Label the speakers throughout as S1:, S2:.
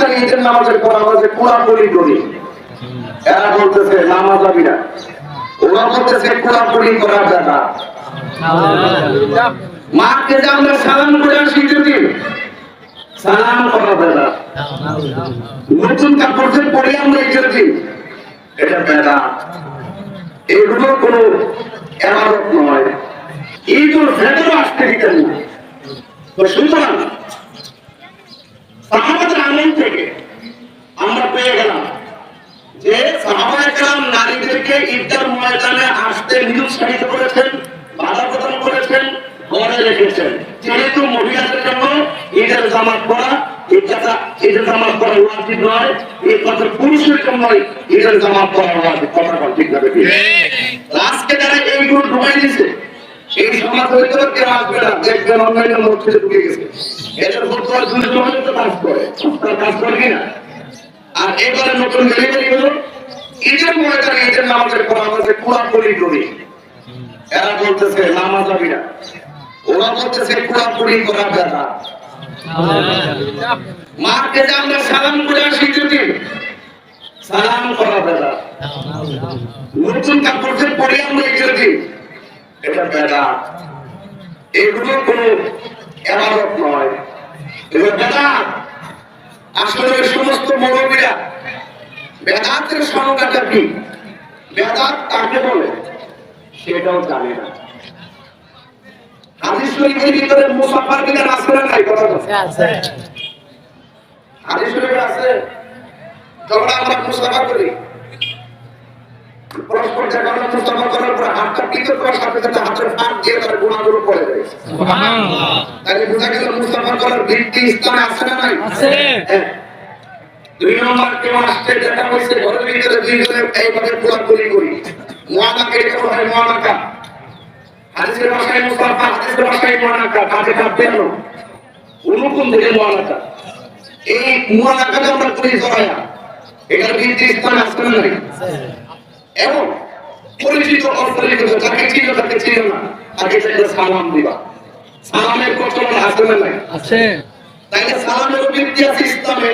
S1: ময়দানে ঈদের নামাজের পর আমরা যে কোলাকুলি করি। এরা বলতেছে, নামাজ যাবি না। ওরা বলতেছে কোলাকুলি করা যায় না মাকে যে আমরা সালাম করে আসি যদি, সালাম করা যায় নতুন কাপড় পরে আমরা এসেছি এটা বেড়া এগুলো কোনো এমারত নয়। এইগুলো ফেরত আসতে দিতেন। না সুতরাং সাহাবাদের আমল থেকে আমরা পেয়ে গেলাম যে সাহাবায়ে কেরাম নারীদেরকে ঈদগার ময়দানে নিরুৎসাহিত করেছেন বাধা প্রদান করেছেন ঘরে রেখেছেন। যেহেতু মহিলাদের জন্য ঈদের জামাত পরা ঈদের জামাত পরা ওয়াজিব নয় এই কথা পুরুষের জন্য ঈদের জামাত পরা ওয়াজিব কথা বল ঠিক না আজকে যারা এইগুলো ঢুকাই দিয়েছে এই সমাজ হইতে কেউ আসবে না? দেখবেন অন্যান্য মসজিদে ঢুকে গেছে। এদের বর্তমান দুই সমাজে তো কাজ করে। তার কাজ করে কিনা আর এবারে নতুন হলো ঈদের ময়দানে ঈদের নামাজের পর যে কোলাকুলি করি এরা বলতেছে নামাজ না। ওরা বলতেছে কোলাকুলি করা না। মাকে যে আমরা সালাম করে আসি যদি, সালাম করা যায় নতুন পরে আমরা এসেছি এটা বেড়া। এগুলো কোনো এমারত নয়। এগুলো বেড়া। আসলে সমস্ত মৌলবীরা বেদাতের সংজ্ঞাটা কি? বেদাত কাকে বলে? সেটাও জানে না। হাদিস শরীফের ভিতরে মুসাফার আছে নাই? কথা বলো। হাদিস শরীফে আছে? যখন আমরা মুসাফা করি পরস্পর মুসাফা করার পর হাতটা পিছন করার সাথে সাথে হাতের ফাঁক দিয়ে তার গুণাগুলো পড়ে যায়। তাহলে বোঝা গেল মুসাফা করার ভিত্তি স্থানে আছে না নাই? হ্যাঁ। দুই নম্বর কেউ আসছে? যেটা হয়েছে ঘরের ভিতরে দুইজনে এইভাবে কোলাকুলি করি। মহানাকে এটা মহানাকা হাদিসের ভাষায় মুস্তাফা হাদিসের ভাষায় মহানাকা কাকে কাঁপতে আনো অনুকূল থেকে মহানাকা এই মহানাকাটা আমরা করি সবাইয়া এটার ভিত্তি স্থান আসতে না এবং পরিচিত অপরিচিত তাকে না। তাকে তাকে সালাম দিবা। সালামের প্রচলন আছে না
S2: আছে।
S1: তাইলে সালামের বৃত্তি আছে ইসলামে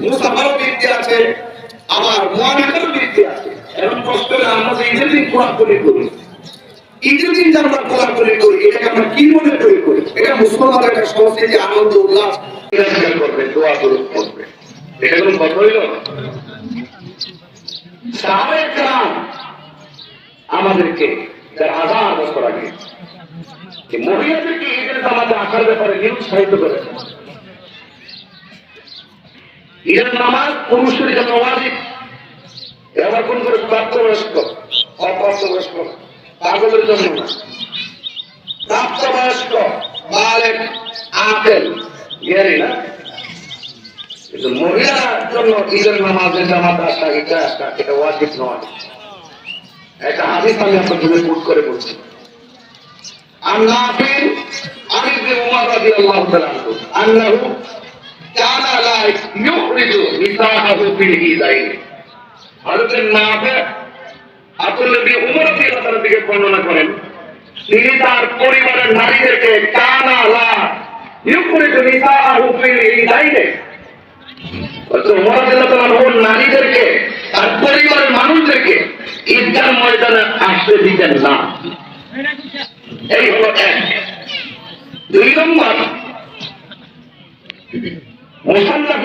S1: মুসাফারও বৃত্তি আছে আবার মহানাকারও বৃত্তি আছে। কষ্ট করে আমরা যে কোরআন করি। যে আমরা কোরআন করি, এটাকে আমরা কি মনে করি করি? এটা মুসলমানের একটা সংস্কৃতি, আনন্দ, উল্লাস। করবে? দোয়া করে করবে। এটা কোনো কথা হইল? আমাদেরকে যার হাজার আগে, যে মহিলাদেরকে ব্যাপারে নিরুৎসাহিত করেছে। ঈদের নামাজ পুরুষের আবার কোন করে প্রাপ্তবয়স্ক? অপ্রাপ্তবয়স্ক। পাগলের জন্য না। প্রাপ্তবয়স্ক বালেক আপেল গেরি না? কিন্তু মহিলার জন্য ঈদের নামাজের জামাত আসা এটা আসা, এটা ওয়াজিব নয়। এটা হাদিস আমি আপনাদের কোট করে বলছি। আর আমি যে উমার রাজি আল্লাহ আল্লাহ কানা লা ফিল আব্দুল্লাহ বিন উমর থেকে বর্ণনা করেন। তিনি তার পরিবারের নারীদেরকে তার পরিবারের মানুষদেরকে ঈদগাহ ময়দানে আসতে দিতেন না। এই হলো এক। দুই নম্বর মুসান্নাফ